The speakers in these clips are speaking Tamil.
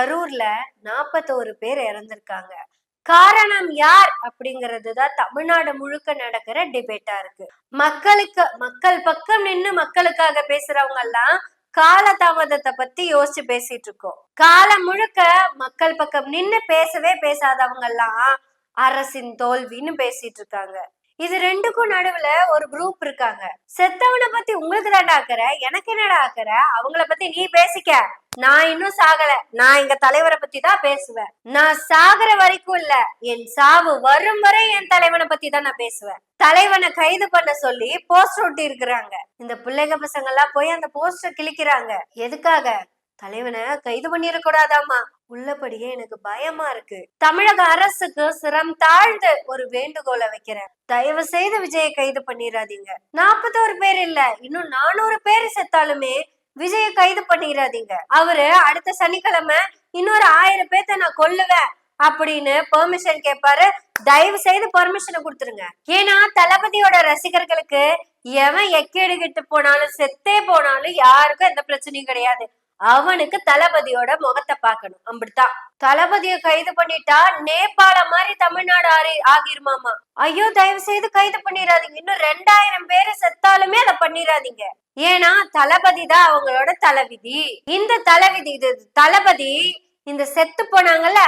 கரூர்ல நாற்பத்தோரு பேர் இறந்திருக்காங்க. காரணம் யார் அப்படிங்கிறது தான் தமிழ்நாடு முழுக்க நடக்கிற டிபேட்டா இருக்கு. மக்களுக்கு மக்கள் பக்கம் நின்னு மக்களுக்காக பேசுறவங்க எல்லாம் கால தாமதத்தை பத்தி யோசிச்சு பேசிட்டு இருக்கோம். காலம் முழுக்க மக்கள் பக்கம் நின்னு பேசவே பேசாதவங்க எல்லாம் அரசின் தோல்வின்னு பேசிட்டு இருக்காங்க. இது ரெண்டுக்கும் நடுவுல ஒரு குரூப் இருக்காங்க. செத்தவனை பத்தி உங்களுக்கு தான்டா ஆக்குற? எனக்கு என்னடா ஆக்குற? அவங்கள பத்தி நீ பேசிக்க. நான் இன்னும் சாகல. நான் எங்க தலைவரை பத்தி தான் பேசுவேன். நான் சாகுற வரைக்கும் இல்ல. என் சாவு வரும் வரை என் தலைவனை பத்தி தான் நான் பேசுவேன். தலைவனை கைது பண்ண சொல்லி போஸ்டர் ஒட்டி இருக்கிறாங்க. இந்த பிள்ளைங்க பசங்க எல்லாம் போய் அந்த போஸ்டர் கிழிக்கிறாங்க. எதுக்காக? தலைவனை கைது பண்ணிடக்கூடாதாமா உள்ளபடியே எனக்கு பயமா இருக்கு. தமிழக அரசுக்கு சிரம் தாழ்ந்து ஒரு வேண்டுகோளை வைக்கிறேன். தயவு செய்து விஜயை கைது பண்ணிடாதீங்க நாற்பத்தோரு பேர் இல்ல இன்னும் நானூறு பேர் செத்தாலுமே விஜய கைது பண்ணிடாதீங்க அவரு அடுத்த சனிக்கிழமை இன்னொரு ஆயிரம் பேர்த்த நான் கொல்லுவேன் அப்படின்னு பெர்மிஷன் கேட்பாரு தயவு செய்து பெர்மிஷனை கொடுத்துருங்க. ஏன்னா தளபதியோட ரசிகர்களுக்கு எவன் எக்கேடுகிட்டு போனாலும் செத்தே போனாலும் யாருக்கும் எந்த பிரச்சனையும் கிடையாது. அவனுக்கு தளபதியோட முகத்தை பார்க்கணும். அப்படித்தான். தளபதிய கைது பண்ணிட்டா நேபாள மாதிரி தமிழ்நாடு ஆறி ஆகிருமாமா? ஐயோ தயவு செய்து கைது பண்ணிடாதீங்க இன்னும் ரெண்டாயிரம் பேரு செத்தாலுமே அதை பண்ணிடாதீங்க ஏன்னா தளபதி தான் அவங்களோட தலைவிதி இந்த தலைவிதி இது தளபதி இந்த செத்து போனாங்கல்ல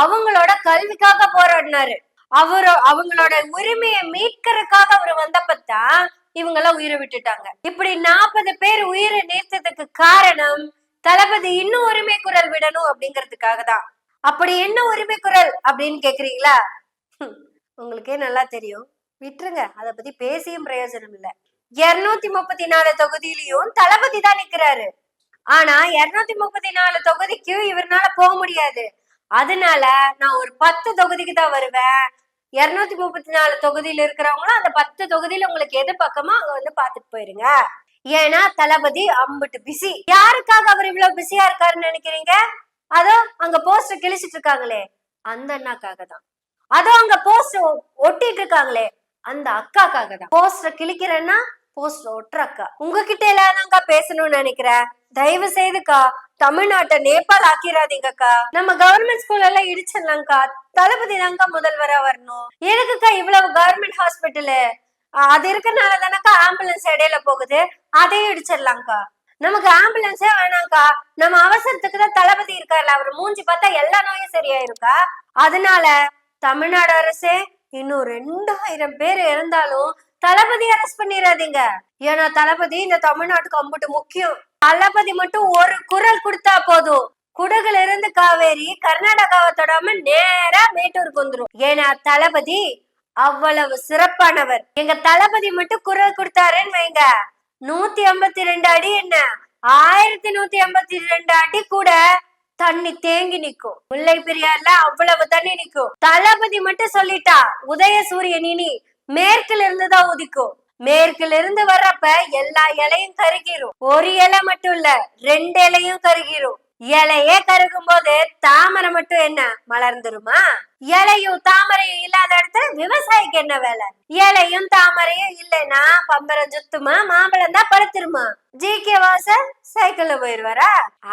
அவங்களோட கல்விக்காக போராடினாரு. அவரு அவங்களோட உரிமையை மீட்கறதுக்காக அவர் வந்தப்பத்தான் இவங்க எல்லாம் உயிரை விட்டுட்டாங்க. இப்படி நாற்பது பேர் உயிரை நீர்த்ததுக்கு காரணம் தளபதி இன்னும் உரிமை குரல் விடணும் அப்படிங்கிறதுக்காக தான் அப்படி என்ன உரிமை குரல் அப்படின்னு கேக்குறீங்களா? உங்களுக்கே நல்லா தெரியும். விட்டுருங்க அத பத்தி பேசியும் பிரயோஜனம் இல்ல. இருநூத்தி முப்பத்தி நாலு தொகுதியிலயும் தளபதி தான் நிக்கிறாரு. ஆனா இருநூத்தி முப்பத்தி நாலு தொகுதிக்கு இவர்னால போக முடியாது. அதனால நான் ஒரு பத்து தொகுதிக்கு தான் வருவேன். இருநூத்தி முப்பத்தி நாலு தொகுதியில இருக்கிறவங்களும் அந்த பத்து தொகுதியில உங்களுக்கு எது பக்கமோ அங்க வந்து பாத்துட்டு போயிருங்க. ஏன்னா தளபதி அம்பிட்டு பிஸி யாருக்காக அவர் இவ்வளவு பிஸியா இருக்காருன்னு நினைக்கிறீங்க? அதோ அங்க போஸ்டர் கிழிச்சிட்டு இருக்காங்களே. அந்த அண்ணாக்காக தான். அதோ அங்க போஸ்டர் ஒட்டிட்டு இருக்காங்களே. அந்த அக்காக்காக தான். போஸ்டர் கிழிக்கிறேன்னா போஸ்டர் ஒட்டுற அக்கா. உங்ககிட்ட எல்லாதான்க்கா பேசணும்னு நினைக்கிறேன்? தயவு செய்துக்கா தமிழ்நாட்டை நேபாள் ஆக்கிராதீங்கக்கா. நம்ம கவர்மெண்ட் ஸ்கூல் எல்லாம் இடிச்சிடலாம்க்கா. தளபதி தான்க்கா முதல்வரா வரணும். எதுக்குக்கா இவ்வளவு கவர்மெண்ட் ஹாஸ்பிட்டலு அது இருக்கனால தானக்கா ஆம்புலன்ஸ் இடையில போகுது? அதையும் இடிச்சிடலாம்க்கா. நமக்கு ஆம்புலன்ஸே வேணாம்க்கா. நம்ம அவசரத்துக்கு தான் தளபதி இருக்காருல்ல அவர் மூஞ்சி பார்த்தா எல்லா நோயும் சரியாயிருக்கா? அதனால தமிழ்நாடு அரசே இன்னும் ரெண்டாயிரம் பேர் இருந்தாலும் தளபதி அரெஸ்ட் பண்ணிடாதீங்க ஏன்னா தளபதி இந்த தமிழ்நாட்டுக்கு அம்புட்டு முக்கியம். தளபதி மட்டும் ஒரு குரல் கொடுத்தா போதும். குடகுல இருந்து காவேரி கர்நாடகாவை தொடாம நேரா மேட்டூருக்கு வந்துரும். ஏன்னா தளபதி அவ்வளவு சிறப்பானவர். எங்க தளபதி மட்டும் குரல் கொடுத்தாருன்னு வைங்க. நூத்தி ஐம்பத்தி ரெண்டு அடி என்ன? ஆயிரத்தி நூத்தி எண்பத்தி ரெண்டு அடி கூட தண்ணி தேங்கி நிக்கும். முல்லை பெரியார்ல அவ்வளவு தண்ணி நிக்கும். தளபதி மட்டும் சொல்லிட்டா உதய சூரியன் இனி மேற்குல இருந்துதான் உதிக்கும். மேற்குல இருந்து வர்றப்ப எல்லா இலையும் கருகிரும். ஒரு இலை மட்டும் இல்ல ரெண்டு இலையும் கருகிரும். இலையே கருகும் போது தாமரை மட்டும் என்ன மலர்ந்துருமா? இலையும் தாமரையும் இல்லாத இடத்துல விவசாயிக்கு என்ன வேலை? இலையும் தாமரையும் இல்லைன்னா பம்பரம் சுத்துமா மாம்பழம் தான் படுத்துருமா ஜி கே வாச சைக்கிள்ல போயிருவாரா?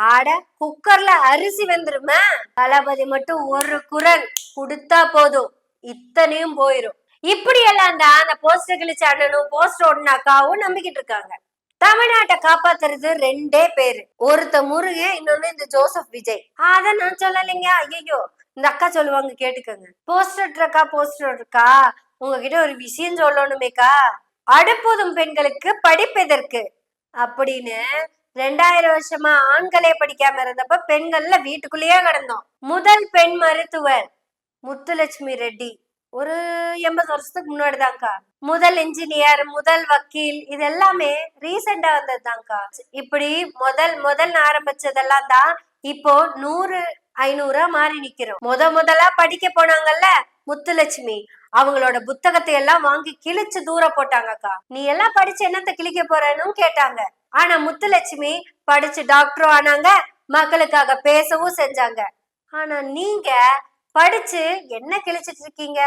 ஆட குக்கர்ல அரிசி வந்துருமா? தளபதி மட்டும் ஒரு குரல் கொடுத்தா போதும் இத்தனையும் போயிரும். இப்படி எல்லாம் தான் அந்த போஸ்டர் கிழிச்ச அண்ணனும் போஸ்டர் ஓடினாக்காவும் நம்பிக்கிட்டு இருக்காங்க. தமிழ்நாட்டை காப்பாத்துறது ரெண்டே பேரு. ஒருத்த முருகன் இன்னொன்னு இந்த ஜோசப் விஜய். அத நான் சொல்லலைங்க ஐயோ இந்த அக்கா சொல்லுவாங்க கேட்டுக்கோங்க. போஸ்டர் இருக்கா போஸ்டர் இருக்கா? உங்ககிட்ட ஒரு விஷயம் சொல்லணுமேக்கா? அடுப்போதும் பெண்களுக்கு படிப்பெதற்கு அப்படின்னு ரெண்டாயிரம் வருஷமா ஆண்களே படிக்காம இருந்தப்ப பெண்கள்ல வீட்டுக்குள்ளேயே கிடந்தோம். முதல் பெண் மருத்துவர் முத்துலட்சுமி ரெட்டி. ஒரு எண்பது வருஷத்துக்கு முன்னாடிதான்க்கா. முதல் இன்ஜினியர் முதல் வக்கீல் இது எல்லாமே ரீசெண்டா வந்ததுதான்க்கா. இப்படி முதல் முதல் ஆரம்பிச்சதெல்லாம் தான் இப்போ நூறு ஐநூறா மாறி நிக்கிறோம். முத முதலா படிக்க போனாங்கல்ல முத்துலட்சுமி. அவங்களோட புத்தகத்தை எல்லாம் வாங்கி கிழிச்சு தூர போட்டாங்கக்கா. நீ எல்லாம் படிச்சு என்னத்த கிழிக்க போறன்னு கேட்டாங்க. ஆனா முத்துலட்சுமி படிச்சு டாக்டரும் ஆனாங்க மக்களுக்காக பேசவும் செஞ்சாங்க. ஆனா நீங்க படிச்சு என்ன கிழிச்சிட்டு இருக்கீங்க?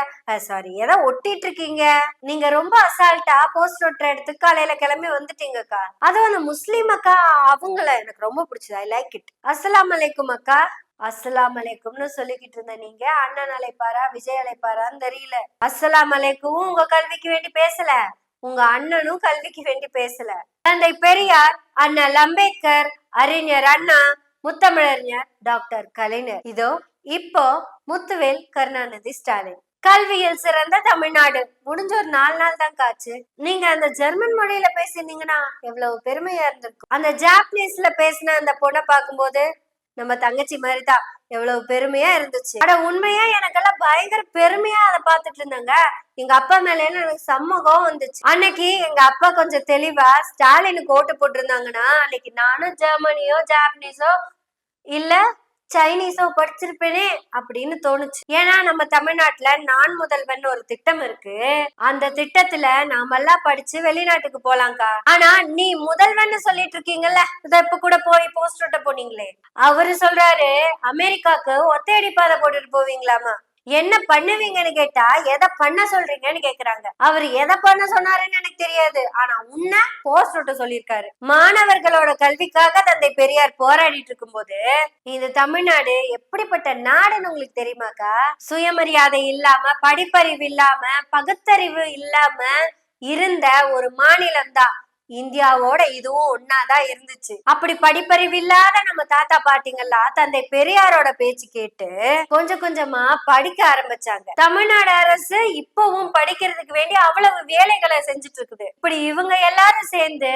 சாரி எதை ஒட்டிட்டு இருக்கீங்க நீங்க ரொம்ப அசால்ட்டா போஸ்ட் ஒட்டுற இடத்துக்கு காலையில கிளம்பி வந்துட்டீங்கக்கா. அதுவும் அந்த முஸ்லீம் அக்கா அவங்கள எனக்கு ரொம்ப பிடிச்சது. ஐ லைக் இட் அஸ்லாம் அலைக்கும் அக்கா. அஸ்லாம் அலைக்கும்னு சொல்லிக்கிட்டு இருந்த நீங்க. அண்ணன் அழைப்பாரா? விஜய் அழைப்பாரான்னு தெரியல. அஸ்லாம் அலைக்கும். உங்க கல்விக்கு வேண்டி பேசல. உங்க அண்ணனும் கல்விக்கு வேண்டி பேசல. தந்தை பெரியார் அண்ணல் அம்பேத்கர் அறிஞர் அண்ணா முத்தமிழறிஞர் டாக்டர் கலைஞர். இதோ இப்போ முத்துவேல் கருணாநிதி ஸ்டாலின். கல்வியில் சிறந்த தமிழ்நாடு. முடிஞ்ச ஒரு நாலு நாள் தான் காச்சு. நீங்க அந்த ஜெர்மன் மொழியில பேசினீங்கன்னா எவ்வளவு பெருமையா இருந்திருக்கும். அந்த ஜாப்பனீஸ்ல பேசின அந்த பொண்ணை பார்க்கும்போது நம்ம தங்கச்சி மாதிரி தான் எவ்வளவு பெருமையா இருந்துச்சு. ஆனா உண்மையா எனக்கெல்லாம் பயங்கர பெருமையா அதை பார்த்துட்டு இருந்தாங்க. எங்க அப்பா மேல எனக்கு சம்மகம் வந்துச்சு. அன்னைக்கு எங்க அப்பா கொஞ்சம் தெளிவா ஸ்டாலினுக்கு ஓட்டு போட்டிருந்தாங்கன்னா அன்னைக்கு நானும் ஜெர்மனியோ ஜாப்பனீஸோ இல்ல சைனீஸோ படிச்சிருப்பேனே அப்படின்னு தோணுச்சு. ஏன்னா நம்ம தமிழ்நாட்டுல நான் முதல்வன் ஒரு திட்டம் இருக்கு. அந்த திட்டத்துல நாமெல்லாம் படிச்சு வெளிநாட்டுக்கு போலாம்க்கா. ஆனா நீ முதல்வன் சொல்லிட்டு இருக்கீங்கல்ல? இத இப்ப கூட போய் போஸ்ட் ஒட்ட போனீங்களே. அவரு சொல்றாரு அமெரிக்காக்கு ஒத்தையடி பாதை போட்டுட்டு போவீங்களாமா? என்ன பண்ணுவீங்கன்னு கேட்டா எதை பண்ண சொல்றீங்கன்னு கேக்குறாங்க. அவர் எதை பண்ண சொன்னாருன்னு எனக்கு தெரியாது. ஆனா உன்ன போஸ்ட் ஒட்ட சொல்லியிருக்காரு. மாணவர்களோட கல்விக்காக தந்தை பெரியார் போராடிட்டு இருக்கும்போது இந்த தமிழ்நாடு எப்படிப்பட்ட நாடுன்னு உங்களுக்கு தெரியுமாக்கா? சுயமரியாதை இல்லாம படிப்பறிவு இல்லாம பகுத்தறிவு இல்லாம இருந்த ஒரு மாநிலம் தான் இந்தியாவோட இதுவும் ஒன்னாதான் இருந்துச்சு. அப்படி படிப்பறிவு இல்லாத நம்ம தாத்தா பாட்டிங்கெல்லாம் தந்தை பெரியாரோட பேச்சு கேட்டு கொஞ்சம் கொஞ்சமா படிக்க ஆரம்பிச்சாங்க. தமிழ்நாடு அரசு இப்பவும் படிக்கிறதுக்கு வேண்டி அவ்வளவு வேலைகளை செஞ்சுட்டு இருக்குது இப்படி இவங்க எல்லாரும் சேர்ந்து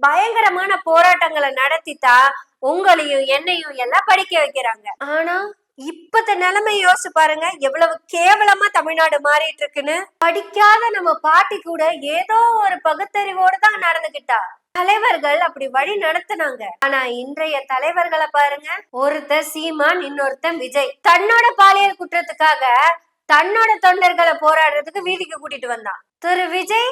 பயங்கரமான போராட்டங்களை நடத்தித்தான் உங்களையும் என்னையும் எல்லாம் படிக்க வைக்கிறாங்க. ஆனா இப்பத்த நிலைமை யோசிச்சு பாருங்க. எவ்வளவு கேவலமா தமிழ்நாடு மாறிட்டு இருக்குன்னு படிக்காத நம்ம பாட்டி கூட ஏதோ ஒரு பகுத்தறிவோடு தான் நடந்துகிட்டா. தலைவர்கள் அப்படி வழி நடத்துனாங்க. ஆனா இன்றைய தலைவர்களை பாருங்க. ஒருத்தர் சீமான் இன்னொருத்தன் விஜய். தன்னோட பாலியல் குற்றத்துக்காக தன்னோட தொண்டர்களை போராடுறதுக்கு வீதிக்கு கூட்டிட்டு வந்தான். திரு விஜய்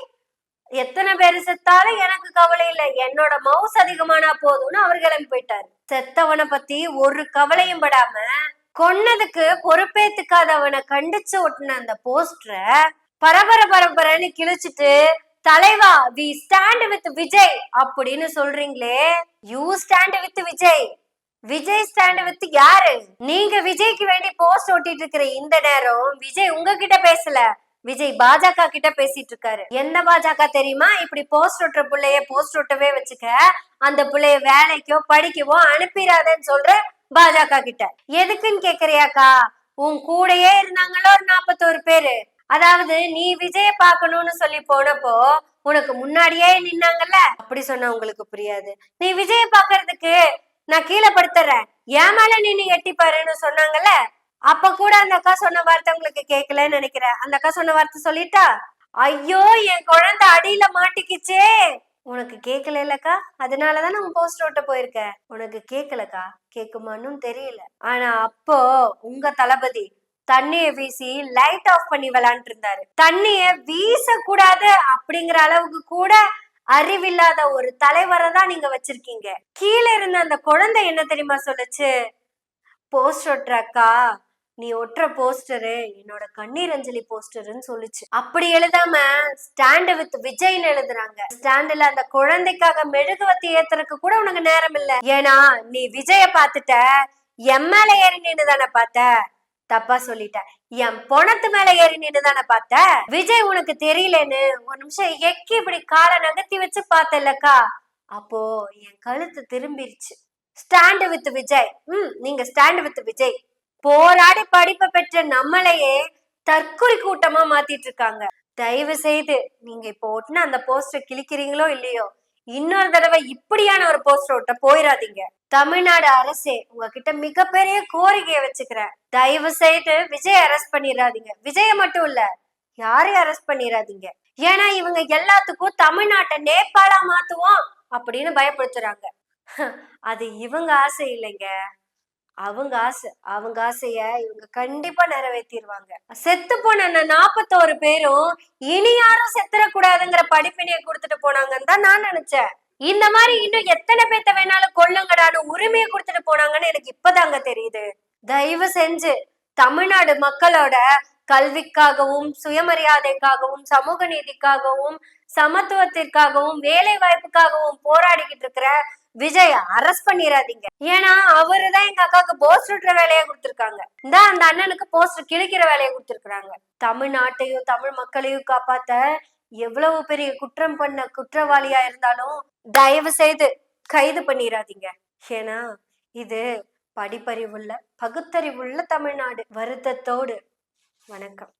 எத்தனை பேர் செத்தாலும் எனக்கு கவலை இல்லை. என்னோட மவுஸ் அதிகமானா போதும்னு அவர் கிளம்பி போயிட்டாரு. செத்தவனை பத்தி ஒரு கவலையும் படாம கொன்னதுக்கு பொறுப்பேத்துக்காதவனை கண்டிச்சு ஒட்டின அந்த போஸ்டரை பரபர பரபரன்னு கிழிச்சிட்டு தலைவா வி ஸ்டாண்ட் வித் விஜய் அப்படின்னு சொல்றீங்களே. You stand with Vijay. Vijay stand with யாரு? நீங்க விஜய்க்கு வேண்டி போஸ்ட் ஓட்டிட்டு இருக்கிற இந்த நேரம் விஜய் உங்ககிட்ட பேசல. விஜய் பாஜக கிட்ட பேசிட்டு இருக்காரு. என்ன பாஜக தெரியுமா? இப்படி போஸ்ட் ஒட்டுற பிள்ளைய போஸ்ட் ஒட்டவே வச்சுக்க. அந்த பிள்ளைய வேலைக்கோ படிக்கவோ அனுப்பிடாதேன்னு சொல்ற பாஜக கிட்ட. எதுக்குன்னு கேக்குறியாக்கா? உன் கூடயே இருந்தாங்களோ ஒரு நாப்பத்தோரு பேரு. அதாவது நீ விஜய பாக்கணும்னு சொல்லி போனப்போ உனக்கு முன்னாடியே நின்னாங்கல்ல? அப்படி சொன்னா உங்களுக்கு புரியாது. நீ விஜய பாக்குறதுக்கு நான் கீழே படுத்துறேன். என் மேல நின்னு எட்டி பாருன்னு சொன்னாங்கல்ல? அப்ப கூட அந்த அக்கா சொன்ன வார்த்தை உங்களுக்கு கேட்கலன்னு நினைக்கிறேன். அந்த அக்கா சொன்ன வார்த்தை சொல்லிட்டா? ஐயோ என் குழந்தை அடியில மாட்டிக்கிச்சே. உனக்கு கேட்கல இல்லக்கா அதனாலதான் நான் போஸ்ட் ஓட்ட போயிருக்க. உனக்கு கேட்கலக்கா கேக்குமான்னு தெரியல. ஆனா அப்போ உங்க தளபதி தண்ணிய வீசி லைட் ஆஃப் பண்ணி விளாண்டு இருந்தாரு தண்ணிய வீசக்கூடாது அப்படிங்கிற அளவுக்கு கூட அறிவில்லாத ஒரு தலைவரை தான் நீங்க வச்சிருக்கீங்க. கீழே இருந்த அந்த குழந்தை என்ன தெரியுமா சொல்லுச்சு? போஸ்ட் ஓட்டுறக்கா நீ ஒட்டுற போஸ்டரு என்னோட கண்ணீர் அஞ்சலி போஸ்டர்னு சொல்லுச்சு. அப்படி எழுதாம ஸ்டாண்ட் வித் விஜய்னு எழுதுறாங்க. ஸ்டாண்டுல அந்த குழந்தைக்காக மெழுகுவத்தி ஏத்துறதுக்கு கூட உனக்கு நேரம் இல்ல. ஏன்னா நீ விஜய பாத்துட்ட என் மேல ஏறி நின்று தானே பார்த்த? தப்பா சொல்லிட்ட. என் பொணத்து மேல ஏறி நின்று தானே பார்த்த? விஜய் உனக்கு தெரியலன்னு ஒரு நிமிஷம் எக்கி இப்படி காலை நகர்த்தி வச்சு பார்த்தல்லக்கா அப்போ என் கழுத்து திரும்பிருச்சு. Stand with Vijay. ம் நீங்க ஸ்டாண்ட் வித் விஜய். போராடி படிப்பை பெற்ற நம்மளையே தற்கொலை கூட்டமா மாத்திட்டு இருக்காங்க. தயவு செய்து நீங்க இப்போ ஒட்டின அந்த போஸ்டர் கிழிக்கிறீங்களோ இல்லையோ இன்னொரு தடவை இப்படியான ஒரு போஸ்டர் ஒட்ட போயிடாதீங்க தமிழ்நாடு அரசே உங்ககிட்ட மிகப்பெரிய கோரிக்கையை வச்சுக்கிறேன். தயவு செய்து விஜய் அரெஸ்ட் பண்ணிடாதீங்க விஜய மட்டும் இல்ல யாரையும் அரெஸ்ட் பண்ணிடாதீங்க ஏன்னா இவங்க எல்லாத்துக்கும் தமிழ்நாட்டை நேபாளா மாத்துவோம் அப்படின்னு பயப்படுத்துறாங்க. அது இவங்க ஆசை இல்லைங்க. அவங்க ஆசை அவங்க ஆசைய இவங்க கண்டிப்பா நிறைவேற்றிடுவாங்க செத்து போன நாற்பத்தோரு நாப்பத்தோரு பேரும் இனி யாரும் செத்துறக்கூடாதுங்கிற படிப்பினைய கொடுத்துட்டு போனாங்கன்னு தான் நான் நினைச்சேன். இந்த மாதிரி இன்னும் எத்தனை பேத்த வேணாலும் கொள்ளுங்கடான்னு உரிமையை கொடுத்துட்டு போனாங்கன்னு எனக்கு இப்பதாங்க தெரியுது. தயவு செஞ்சு தமிழ்நாடு மக்களோட கல்விக்காகவும் சுயமரியாதைக்காகவும் சமூக நீதிக்காகவும் சமத்துவத்திற்காகவும் வேலை வாய்ப்புக்காகவும் போராடிக்கிட்டு இருக்கிற விஜய் அரெஸ்ட் பண்ணிடாதீங்க ஏன்னா அவரு தான் எங்க அக்காவுக்கு போஸ்டர் விட்டுற வேலையை கொடுத்துருக்காங்க. இந்த அந்த அண்ணனுக்கு போஸ்டர் கிழிக்கிற வேலையை கொடுத்துருக்காங்க தமிழ்நாட்டையும் தமிழ் மக்களையும் காப்பாத்த எவ்வளவு பெரிய குற்றம் பண்ண குற்றவாளியா இருந்தாலும் தயவு செய்து கைது பண்ணிடாதீங்க ஏன்னா இது படிப்பறிவுள்ள பகுத்தறிவுள்ள தமிழ்நாடு. வருத்தத்தோடு. வணக்கம்.